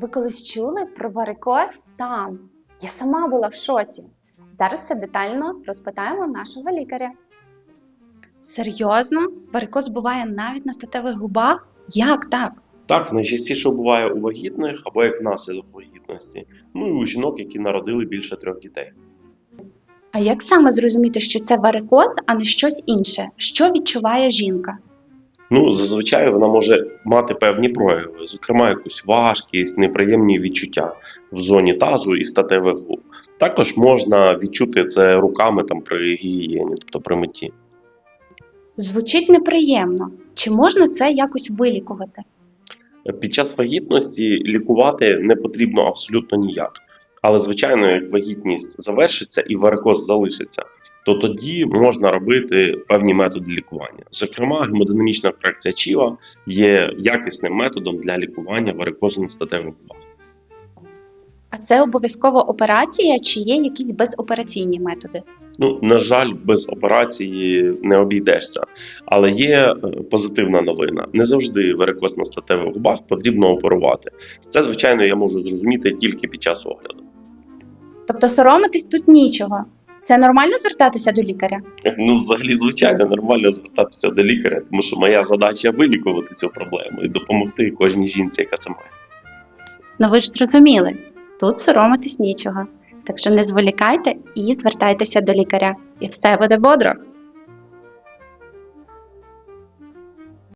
Ви колись чули про варикоз там? Я сама була в шоці. Зараз все детально розпитаємо нашого лікаря. Серйозно? Варикоз буває навіть на статевих губах? Як так? Так, найчастіше буває у вагітних або як наслідок вагітності, ну і у жінок, які народили більше трьох дітей. А як саме зрозуміти, що це варикоз, а не щось інше? Що відчуває жінка? Ну, зазвичай вона може мати певні прояви, зокрема якусь важкість, неприємні відчуття в зоні тазу і статевих губ. Також можна відчути це руками там при гігієні, тобто при митті. Звучить неприємно. Чи можна це якось вилікувати? Під час вагітності лікувати не потрібно абсолютно ніяк. Але, звичайно, як вагітність завершиться і варикоз залишиться, то тоді можна робити певні методи лікування. Зокрема, гемодинамічна корекція чіла є якісним методом для лікування варикозу на статевих губах. А це обов'язково операція чи є якісь безопераційні методи? Ну, на жаль, без операції не обійдешся. Але є е, позитивна новина. Не завжди варикоз на статевих губах потрібно оперувати. Це, звичайно, я можу зрозуміти тільки під час огляду. Тобто соромитись тут нічого. Це нормально звертатися до лікаря? Ну, взагалі, звичайно, нормально звертатися до лікаря, тому що моя задача вилікувати цю проблему і допомогти кожній жінці, яка це має. Ну ви ж зрозуміли, тут соромитись нічого. Так що не зволікайте і звертайтеся до лікаря, і все буде бодро.